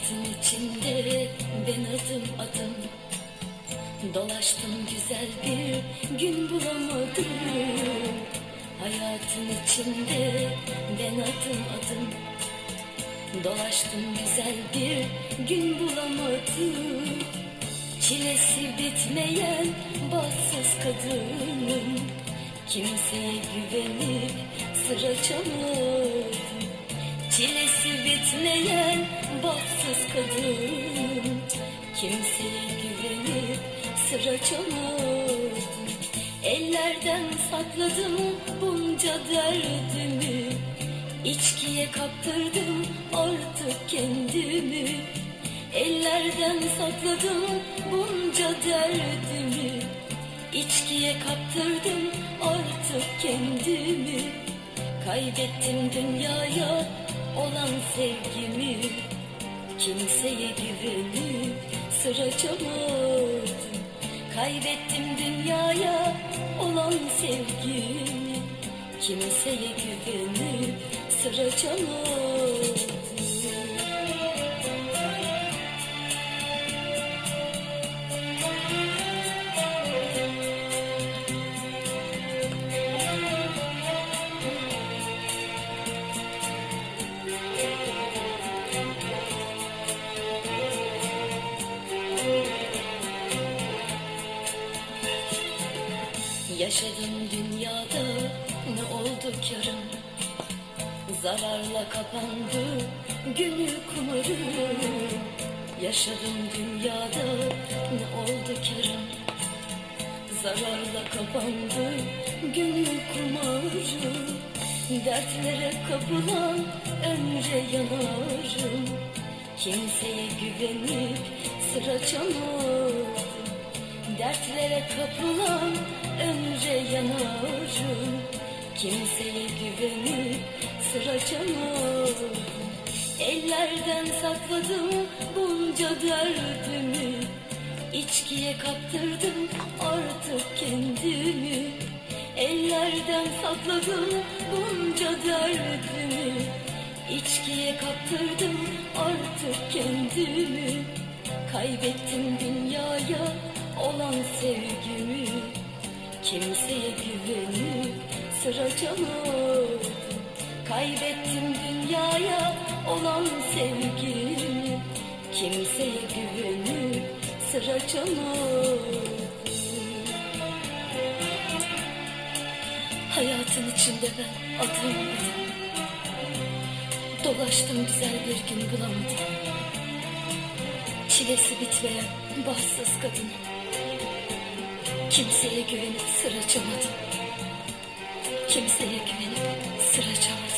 Hayatın içinde ben adım adım. Dolaştım güzel bir gün bulamadım. Hayatın içinde ben adım adım. Dolaştım güzel bir gün bulamadım. Çilesi bitmeyen bahtsız kadınım. Kimseye güvenip sıra açamadım Çilesi bitmeyen bahtsız kadın. Kimseye güvenip sıra açamadım Ellerden sakladım bunca derdimi. İçkiye kaptırdım artık kendimi. Ellerden sakladım bunca derdimi. İçkiye kaptırdım artık kendimi. Kaybettim dünyaya olan sevgimi Kimseye güvenip sıra açamadım Kaybettim dünyaya olan sevgimi Kimseye güvenip sıra açamadım Yaşadım dünyada ne oldu karım? Zararla kapandı günü kumarım. Yaşadım dünyada ne oldu karım? Zararla kapandı günü kumarım. Dertlere kapılan ömre yanarım. Kimseye güvenip sıra açamadım Dertlere kapılan ömre yanarım Kimseye güvenip sıra açamadım Ellerden sakladım bunca derdimi İçkiye kaptırdım artık kendimi. Ellerden sakladım bunca derdimi İçkiye kaptırdım artık kendimi. Kaybettim dünyaya olan sevgimi Kimseye güvenip sıra açamadım Kaybettim dünyaya olan sevgimi Kimseye güvenip sıra açamadım Hayatın içinde ben adım adım Dolaştım güzel bir gün bulamadım. Çilesi bitmeyen bahtsız kadın Kimseye güvenip sır açamadım Kimseye güvenip sır açamadım